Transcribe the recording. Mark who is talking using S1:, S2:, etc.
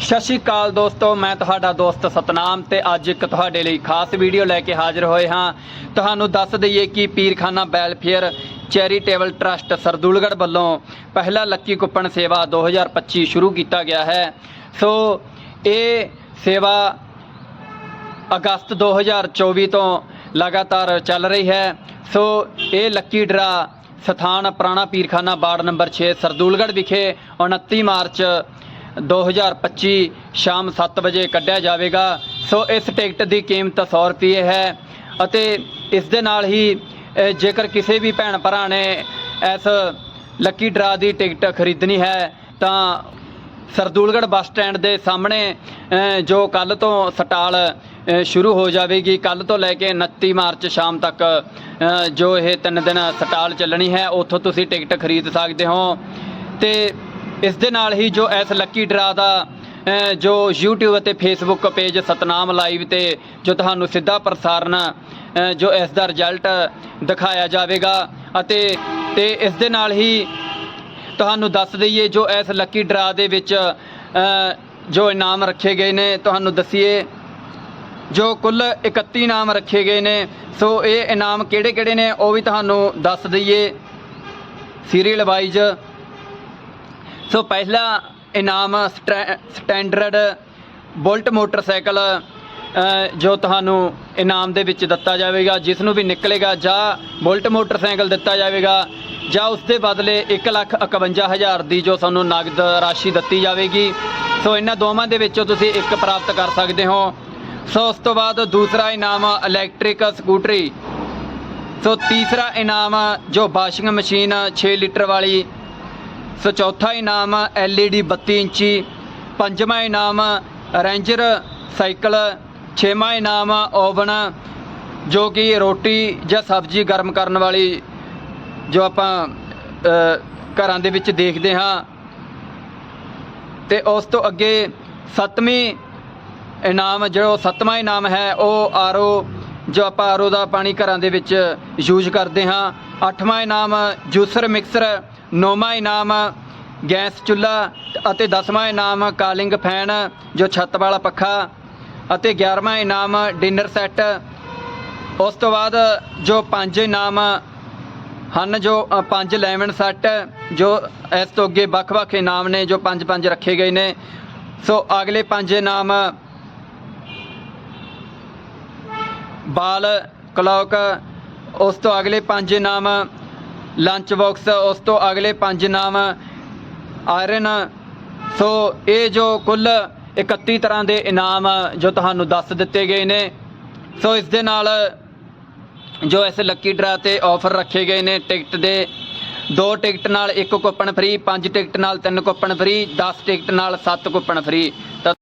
S1: ਸਤਿ ਸ਼੍ਰੀ ਅਕਾਲ ਦੋਸਤੋ, ਮੈਂ ਤੁਹਾਡਾ ਦੋਸਤ ਸਤਨਾਮ ਤੇ ਅੱਜ ਇੱਕ ਤੁਹਾਡੇ ਲਈ ਖਾਸ ਵੀਡੀਓ ਲੈ ਕੇ ਹਾਜ਼ਰ ਹੋਏ ਹਾਂ। ਤੁਹਾਨੂੰ ਦੱਸ ਦਈਏ ਕਿ Peerkhana welfare charitable trust Sardulgarh ਵੱਲੋਂ ਪਹਿਲਾ ਲੱਕੀ ਕੁਪਨ ਸੇਵਾ 2025 ਸ਼ੁਰੂ ਕੀਤਾ ਗਿਆ ਹੈ। ਸੋ, ਇਹ ਸੇਵਾ ਅਗਸਤ 2024 ਤੋਂ ਲਗਾਤਾਰ ਚੱਲ ਰਹੀ ਹੈ। ਸੋ, ਇਹ ਲੱਕੀ ਡਰਾ ਸਥਾਨ ਪੁਰਾਣਾ ਪੀਰਖਾਨਾ ਵਾਰਡ ਨੰਬਰ 6 ਸਰਦੂਲਗੜ੍ਹ ਵਿਖੇ 29 ਮਾਰਚ 2025 ਸ਼ਾਮ 7 ਵਜੇ ਕੱਢਿਆ ਜਾਵੇਗਾ। ਸੋ ਇਸ ਟਿਕਟ ਦੀ ਕੀਮਤ 100 ਰੁਪਏ ਹੈ ਅਤੇ ਇਸ ਦੇ ਨਾਲ ਹੀ ਜੇਕਰ ਕਿਸੇ ਵੀ ਭੈਣ ਭਰਾ ਨੇ ਇਸ ਲੱਕੀ ਡਰਾ ਦੀ ਟਿਕਟ ਖਰੀਦਣੀ ਹੈ, ਤਾਂ ਸਰਦੂਲਗੜ੍ਹ ਬੱਸ ਸਟੈਂਡ ਦੇ ਸਾਹਮਣੇ ਜੋ ਕੱਲ ਤੋਂ ਸਟਾਲ ਸ਼ੁਰੂ ਹੋ ਜਾਵੇਗੀ। ਕੱਲ ਤੋਂ ਲੈ ਕੇ 29 ਮਾਰਚ ਸ਼ਾਮ ਤੱਕ ਜੋ ਇਹ ਤਿੰਨ ਦਿਨ ਸਟਾਲ ਚੱਲਣੀ ਹੈ, ਉੱਥੋਂ ਤੁਸੀਂ ਟਿਕਟ ਖਰੀਦ ਸਕਦੇ ਹੋ। ਤੇ ਇਸ ਦੇ ਨਾਲ ਹੀ ਜੋ ਇਸ ਲੱਕੀ ਡਰਾ ਦਾ ਜੋ YouTube ਅਤੇ Facebook ਪੇਜ ਸਤਨਾਮ ਲਾਈਵ ਤੇ ਜੋ ਤੁਹਾਨੂੰ ਸਿੱਧਾ ਪ੍ਰਸਾਰਣ ਜੋ ਇਸ ਦਾ ਰਿਜ਼ਲਟ ਦਿਖਾਇਆ ਜਾਵੇਗਾ ਅਤੇ, ਤੇ ਇਸ ਦੇ ਨਾਲ ਹੀ ਤੁਹਾਨੂੰ ਦੱਸ ਦਈਏ ਜੋ ਇਸ ਲੱਕੀ ਡਰਾ ਦੇ ਵਿੱਚ ਜੋ ਇਨਾਮ ਰੱਖੇ ਗਏ ਨੇ, ਤੁਹਾਨੂੰ ਦੱਸੀਏ, ਜੋ ਕੁੱਲ 31 ਇਨਾਮ ਰੱਖੇ ਗਏ ਨੇ, ਸੋ ਇਹ ਇਨਾਮ ਕਿਹੜੇ ਕਿਹੜੇ ਨੇ ਉਹ ਵੀ ਤੁਹਾਨੂੰ ਦੱਸ ਦਈਏ। ਸੀਰੀਅਲ ਵਾਈਜ਼ ਸੋ ਪਹਿਲਾ ਇਨਾਮ ਸਟੈ- ਸਟੈਂਡਰਡ ਬੁਲਟ ਮੋਟਰਸਾਈਕਲ ਜੋ ਤੁਹਾਨੂੰ ਇਨਾਮ ਦੇ ਵਿੱਚ ਦਿੱਤਾ ਜਾਵੇਗਾ, ਜਿਸ ਨੂੰ ਵੀ ਨਿਕਲੇਗਾ ਜਾਂ ਬੁਲਟ ਮੋਟਰਸਾਈਕਲ ਦਿੱਤਾ ਜਾਵੇਗਾ, ਜਾਂ ਉਸ ਦੇ ਬਦਲੇ 151000 ਦੀ ਜੋ ਤੁਹਾਨੂੰ ਨਗਦ ਰਾਸ਼ੀ ਦਿੱਤੀ ਜਾਵੇਗੀ। ਸੋ ਇਹਨਾਂ ਦੋਵਾਂ ਦੇ ਵਿੱਚੋਂ ਤੁਸੀਂ ਇੱਕ ਪ੍ਰਾਪਤ ਕਰ ਸਕਦੇ ਹੋ। ਸੋ ਉਸ ਤੋਂ ਬਾਅਦ ਦੂਸਰਾ ਇਨਾਮ ਇਲੈਕਟ੍ਰਿਕ ਸਕੂਟਰੀ। ਸੋ ਤੀਸਰਾ ਇਨਾਮ ਜੋ ਵਾਸ਼ਿੰਗ ਮਸ਼ੀਨ 6 ਲੀਟਰ ਵਾਲੀ ਸੋ ਚੌਥਾ ਇਨਾਮ LED 32 ਇੰਚੀ, ਪੰਜਵਾਂ ਇਨਾਮ ਰੈਂਜਰ ਸਾਈਕਲ, ਛੇਵਾਂ ਇਨਾਮ ਓਵਨ, ਜੋ ਕਿ ਰੋਟੀ ਜਾਂ ਸਬਜ਼ੀ ਗਰਮ ਕਰਨ ਵਾਲੀ ਜੋ ਆਪਾਂ ਘਰਾਂ ਦੇ ਵਿੱਚ ਦੇਖਦੇ ਹਾਂ। ਤੇ ਉਸ ਤੋਂ ਅੱਗੇ ਸੱਤਵੀਂ ਇਨਾਮ ਜੋ ਸੱਤਵਾਂ ਇਨਾਮ ਹੈ, ਉਹ ਆਰਓ, ਜੋ ਆਪਾਂ ਆਰਓ ਦਾ ਪਾਣੀ ਘਰਾਂ ਦੇ ਵਿੱਚ ਯੂਜ਼ ਕਰਦੇ ਹਾਂ। ਅੱਠਵਾਂ ਇਨਾਮ ਜੂਸਰ ਮਿਕਸਰ ਨੌਵਾਂ ਇਨਾਮ ਗੈਸ ਚੁੱਲ੍ਹਾ ਅਤੇ ਦਸਵਾਂ ਇਨਾਮ ਕਾਲਿੰਗ ਫੈਨ, ਜੋ ਛੱਤ ਵਾਲਾ ਪੱਖਾ ਅਤੇ 11ਵਾਂ ਇਨਾਮ ਡਿਨਰ ਸੈੱਟ। ਉਸ ਤੋਂ ਬਾਅਦ ਜੋ ਪੰਜ ਇਨਾਮ ਹਨ, ਜੋ ਪੰਜ ਲੈਮਨ ਸੈੱਟ, ਜੋ ਇਸ ਤੋਂ ਅੱਗੇ ਵੱਖ-ਵੱਖ ਇਨਾਮ ਨੇ, ਜੋ ਪੰਜ ਪੰਜ ਰੱਖੇ ਗਏ ਨੇ। ਸੋ ਅਗਲੇ ਪੰਜ ਇਨਾਮ ਬਾਲ, ਕਲੌਕ, ਉਸ ਤੋਂ ਅਗਲੇ ਪੰਜ ਇਨਾਮ ਲੰਚ ਬਾਕਸ ਉਸ ਤੋਂ ਅਗਲੇ ਪੰਜ ਇਨਾਮ ਆਇਰਨ ਸੋ ਇਹ ਜੋ ਕੁੱਲ 31 ਤਰ੍ਹਾਂ ਦੇ ਇਨਾਮ ਜੋ ਤੁਹਾਨੂੰ ਦੱਸ ਦਿੱਤੇ ਗਏ ਨੇ, ਸੋ ਇਸ ਦੇ ਨਾਲ ਜੋ ਇਸ ਲੱਕੀ ਡਰਾ ਤੇ ਆਫਰ ਰੱਖੇ ਗਏ ਨੇ ਟਿਕਟ ਦੇ ਦੋ ਟਿਕਟ ਨਾਲ ਇੱਕ ਕੂਪਨ ਫ੍ਰੀ ਪੰਜ ਟਿਕਟ ਨਾਲ ਤਿੰਨ ਕੂਪਨ ਫ੍ਰੀ 10 ਟਿਕਟ ਨਾਲ ਸੱਤ ਕੂਪਨ ਫ੍ਰੀ